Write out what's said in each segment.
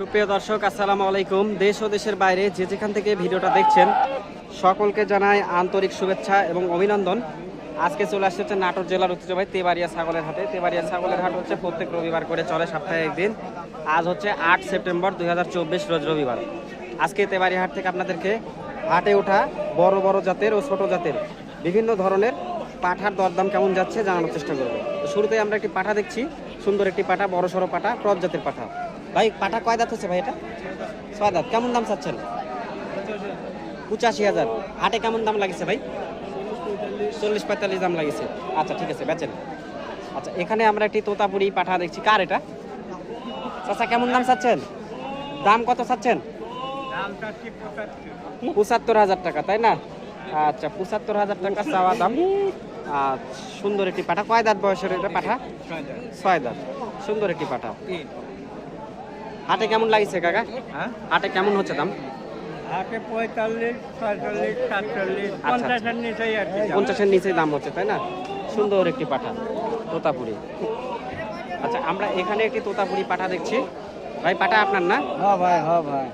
সুপ্রিয় দর্শক, আসসালামু আলাইকুম। দেশ ও দেশের বাইরে যে যেখান থেকে ভিডিওটা দেখছেন, সকলকে জানাই আন্তরিক শুভেচ্ছা এবং অভিনন্দন। আজকে চলে আসছে হচ্ছে নাটোর জেলার ঐতিহ্যবাহী তেবাড়িয়া ছাগলের হাটে। তেবাড়িয়া ছাগলের হাট হচ্ছে প্রত্যেক রবিবার করে চলে সপ্তাহে একদিন। আজ হচ্ছে আট সেপ্টেম্বর দুই হাজার চব্বিশ, রোজ রবিবার। আজকে তেবাড়িয়া হাট থেকে আপনাদেরকে হাটে ওঠা বড় বড় জাতের ও ছোট জাতের বিভিন্ন ধরনের পাঠার দরদাম কেমন যাচ্ছে জানানোর চেষ্টা করব। শুরুতে আমরা একটি পাঠা দেখছি, সুন্দর একটি পাঠা বড় সড়ো পাঠা ক্রস জাতের পাঠা। ভাই পাঠা কয় দাঁত হচ্ছে ভাই এটা? ছয় দাঁত। কেমন দাম চাচ্ছেন? পঁচাশি হাজার। হাটে কেমন দাম লাগছে ভাই? চল্লিশ পঁয়তাল্লিশ দাম লাগছে। আচ্ছা ঠিক আছে, বেচেন। আচ্ছা এখানে আমরা একটি তোতাপুরি পাঠা দেখছি। কার এটা? চাচা, কেমন দাম চাচ্ছেন? দাম কত চাচ্ছেন? পঁচাত্তর হাজার টাকা, তাই না? আচ্ছা পঁচাত্তর হাজার টাকা চাওয়া দাম। সুন্দর একটি পাঠা। কয় দাঁত বয়সের এটা পাঠা? ছয় দাঁত। সুন্দর একটি পাঠা। হাটে কেমন লাগছে কাকা? হ্যাঁ? হাটে কেমন হচ্ছে দাম? হাটে পঁয়তাল্লিশ ছয়চল্লিশ সাতচল্লিশ আচ্ছা। পঞ্চাশের নিচেই পঞ্চাশের নিচে দাম হচ্ছে তাই না? সুন্দর একটি পাঠা তোতাপুরি। আচ্ছা আমরা এখানে একটি তোতাপুরি পাঠা দেখছি। ভাই পাঠা আপনার না? হ্যাঁ ভাই হ্যাঁ ভাই।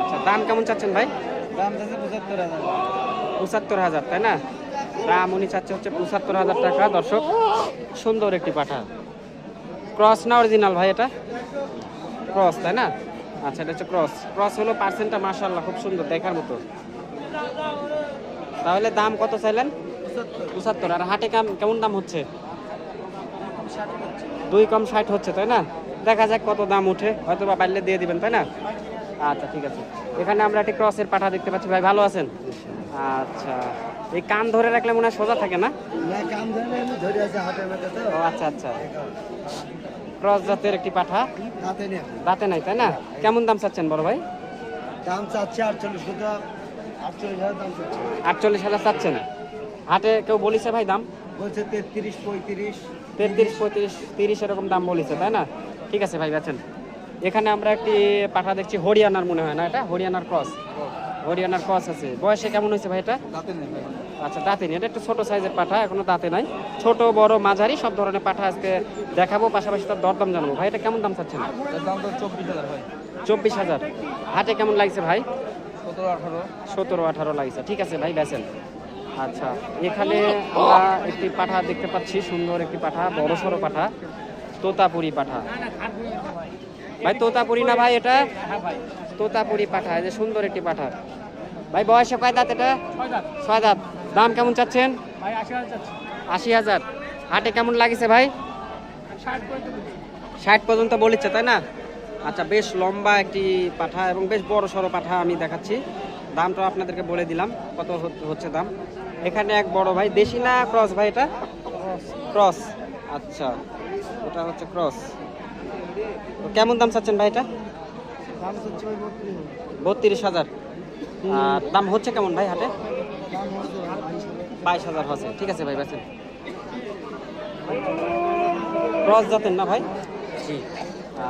আচ্ছা দাম কেমন চাচ্ছেন ভাই? দাম চাচ্ছে পঁচাত্তর হাজার। পঁচাত্তর হাজার তাই না? দাম উনি চাচ্ছে হচ্ছে পঁচাত্তর হাজার টাকা দর্শক। সুন্দর একটি পাঠা। ক্রস না অরিজিনাল ভাই এটা? ক্রস তাই না? আচ্ছা এটা হচ্ছে ক্রস ক্রস হলো পার্সেন্টটা মার্শাল্লাহ খুব সুন্দর দেখার মতো। তাহলে দাম কত চাইলেন? পঁচাত্তর। আর হাটে কাম কেমন দাম হচ্ছে? দুই কম ষাট হচ্ছে। তাই না? দেখা যাক কত দাম উঠে। হয়তো বা পারলে দিয়ে দিবেন তাই না? আচ্ছা ঠিক আছে। এখানে আমরা একটি ক্রসের পাঠা দেখতে পাচ্ছি। ভাই ভালো আছেন? আচ্ছা। এই কান ধরে রাখলে মনে হয় সোজা থাকে না? আচ্ছা আচ্ছা। ক্রস জাতের একটি পাঠা। দাঁতে নাই। তাই না? কেমন দাম চাচ্ছেন বড় ভাই? দাম চাচ্ছে আটচল্লিশ আটচল্লিশ হাজার চাচ্ছেন? হাটে কেউ বলিছে ভাই দাম? বলছে তেত্রিশ পঁয়ত্রিশ। তেত্রিশ পঁয়ত্রিশ তিরিশ এরকম দাম বলিছে তাই না? ঠিক আছে ভাই বেছেন এখানে আমরা একটি পাঠা দেখছি হরিয়ানার মনে হয় না এটা? হরিয়ানার ক্রস। হরিয়ানার ক্রস আছে। বয়সে কেমন হয়েছে ভাই এটা? আচ্ছা দাঁতে নেই। এটা একটু ছোট সাইজের পাঠা এখনও দাঁতে নাই। ছোট বড় মাঝারি সব ধরনের পাঠা আজকে দেখাবো। পাশাপাশি তার দরদাম জানাব। ভাই এটা কেমন দাম চাচ্ছেন? চব্বিশ হাজার হাটে কেমন লাগছে ভাই? সতেরো আঠারো। সতেরো আঠারো লাগছে। ঠিক আছে ভাই বেছেন আচ্ছা এখানে আমরা একটি পাঠা দেখতে পাচ্ছি। সুন্দর একটি পাঠা বড় সড়ো পাঠা। তোতাপুরি পাঠা। ভাই তোতাপুরি না ভাই এটা? তোতাপুরি পাঠা এই যে সুন্দর একটি পাঠা। ভাই বয়সে কয় দাঁত এটা? ছয় দাঁত। দাম কেমন চাচ্ছেন? আশি হাজার হাটে কেমন লাগিছে ভাই? ষাট পর্যন্ত বলেছে। তাই না? আচ্ছা বেশ লম্বা একটি পাঠা এবং বেশ বড় সড়ো পাঠা আমি দেখাচ্ছি। দামটা আপনাদেরকে বলে দিলাম কত হচ্ছে দাম। এখানে এক বড় ভাই দেশি না ক্রস ভাই এটা? ক্রস। আচ্ছা ওটা হচ্ছে ক্রস। কেমন দাম চাচ্ছেন ভাই এটা? বত্রিশ হাজার। দাম হচ্ছে কেমন ভাই হাটে? বাইশ হাজার হচ্ছে। ঠিক আছে ভাই বেছেন ক্রস জাতের না ভাই? জি।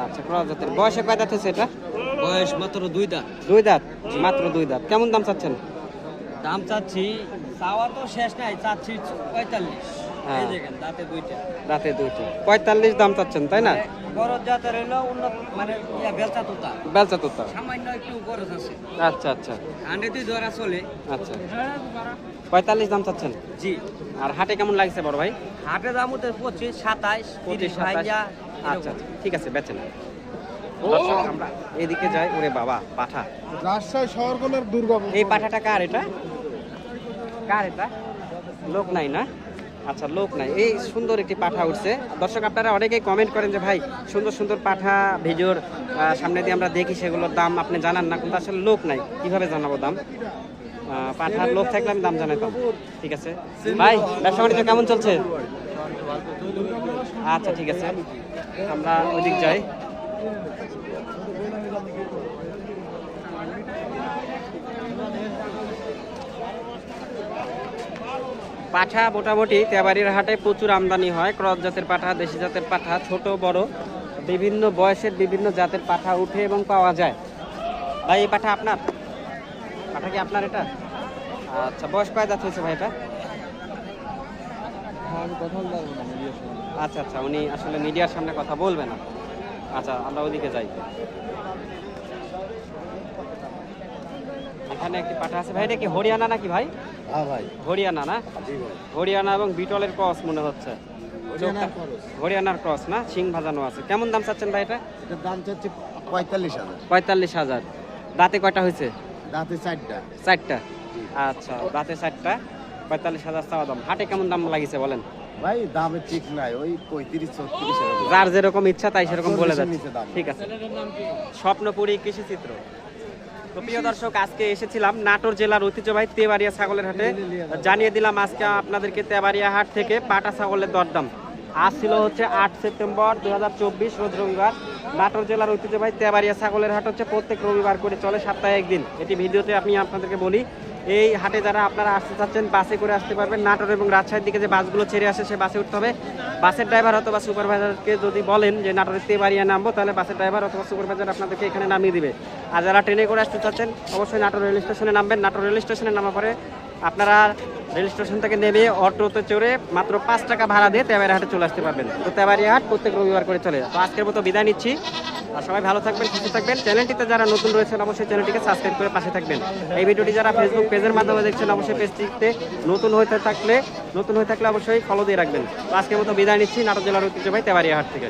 আচ্ছা ক্রস জাতের। বয়সে কয় দাঁত হচ্ছে এটা? বয়স মাত্র দুই দাঁত। দুই দাঁত? মাত্র দুই দাঁত। কেমন দাম চাচ্ছেন? দাম চাচ্ছি চাওয়া তো শেষ নাই চাচ্ছি পঁয়তাল্লিশ। হ্যাঁ। এই দুইটা। পঁয়তাল্লিশ দাম চাচ্ছেন তাই না? মানে বেলচা তোতা। আচ্ছা আচ্ছা। আচ্ছা। পঁয়তাল্লিশ দাম চাচ্ছেন? জি। আর হাটে কেমন লাগছে বড় ভাই? হাটে দাম হতে পঁচিশ সাতাইশ পঁচিশ আচ্ছা আচ্ছা। ঠিক আছে বেচেন আমরা এদিকে যাই। ওরে বাবা পাঠা। রাজশাহী শহরগুলোর দুর্গা এই পাঠাটা কার এটা? কার এটা? লোক নাই না? আচ্ছা লোক নাই। এই সুন্দর একটি পাঠা উঠছে। দর্শক, আপনারা অনেকেই কমেন্ট করেন যে, ভাই, সুন্দর সুন্দর পাঠা, ভিডিওর সামনে দিয়ে আমরা দেখি সেগুলোর দাম, আপনি জানান না। কিন্তু আসলে লোক নাই। কীভাবে জানাব দাম? পাঠার লোক থাকলে আমি দাম জানাতাম। ঠিক আছে? ভাই, ব্যবসা বাণিজ্য কেমন চলছে? আচ্ছা ঠিক আছে। আমরা ওইদিক যাই। পাঠা মোটামুটি তেবাড়ির হাটে প্রচুর আমদানি হয়। ক্রস জাতের পাঠা, দেশি জাতের পাঠা, ছোট, বড়, বিভিন্ন বয়সের বিভিন্ন জাতের পাঠা উঠে এবং পাওয়া যায়। ভাই, এই পাঠা আপনার? পাঠা কি আপনার এটা? আচ্ছা বয়স কয় দাঁত হয়েছে ভাই এটা? আচ্ছা আচ্ছা উনি আসলে মিডিয়ার সামনে কথা বলবে না আচ্ছা আমরা ওদিকে যাই। এখানে একটি পাঠা আছে। ভাই এটা কি হরিয়ানা নাকি ভাই? হ্যাঁ ভাই। হরিয়ানা না? জি ভাই। হরিয়ানা এবং বিটলের ক্রস মনে হচ্ছে। হরিয়ানার ক্রস। না? সিং ভাজানো আছে। কেমন দাম চাচ্ছেন ভাই এটা? দাম চাচ্ছে পঁয়তাল্লিশ হাজার। পঁয়তাল্লিশ হাজার। দাঁতে কয়টা হয়েছে? দাঁতে চারটা। চারটা? আচ্ছা দাঁতে চারটা। পঁয়তাল্লিশ হাজার চাওয়া দাম। হাটে কেমন দাম লাগিছে বলেন? ভাই দামে ঠিক নাই। ওই পঁয়ত্রিশ ছত্রিশ যার যেরকম ইচ্ছা তাই সেরকম বলে দাম। ঠিক আছে। স্বপ্নপুরী কৃষি চিত্র প্রিয় দর্শক, আজকে এসেছিলাম নাটোর জেলার ঐতিহ্যবাহী তেবাড়িয়া ছাগলের হাটে। জানিয়ে দিলাম, আজকে আপনাদেরকে তেবাড়িয়া হাট থেকে পাটা ছাগলের দরদাম। আজ ছিল হচ্ছে আট সেপ্টেম্বর দু রোজ রবিবার। নাটোর জেলার ঐতিহ্যবাহী তেবাড়িয়া ছাগলের হাট হচ্ছে প্রত্যেক রবিবার করে চলে, সপ্তাহে একদিন। এটি ভিডিওতে আমি আপনাদেরকে বলি এই হাটে যারা আপনারা আসতে চাচ্ছেন, বাসে করে আসতে পারবেন। নাটোর এবং রাজশাহীর দিকে যে বাসগুলো ছেড়ে আসে, সে বাসে উঠতে হবে। বাসের ড্রাইভার অথবা সুপারভাইজারকে যদি বলেন যে, নাটোরের তেবাড়িয়া নামবো, তাহলে বাসের ড্রাইভার অথবা সুপারভাইজার আপনাদেরকে এখানে নামিয়ে দিবে। আর যারা ট্রেনে করে আসতে চাচ্ছেন, অবশ্যই নাটোর রেল স্টেশনে নামবেন। নাটোর রেল স্টেশনে নামার পরে আপনারা রেল স্টেশন থেকে নেমে অটোতে চড়ে মাত্র পাঁচ টাকা ভাড়া দিয়ে তেবাড়িয়া হাটে চলে আসতে পারবেন। তো তেবাড়িয়া হাট প্রত্যেক রবিবার করে চলে। তো আজকের মতো বিদায় নিচ্ছি। আর সবাই ভালো থাকবেন, সুস্থ থাকবেন। চ্যানেলটিতে যারা নতুন রয়েছেন, অবশ্যই চ্যানেলটিকে সাবস্ক্রাইব করে পাশে থাকবেন। এই ভিডিওটি যারা ফেসবুক পেজের মাধ্যমে দেখছেন, অবশ্যই পেজটিতে নতুন হয়ে থাকলে, নতুন হয়ে থাকলে অবশ্যই ফলো দিয়ে রাখবেন। আজকের মতো বিদায় নিচ্ছি নাটক জেলার ঐতিহ্যবাহী তেবারিয়াহাট থেকে।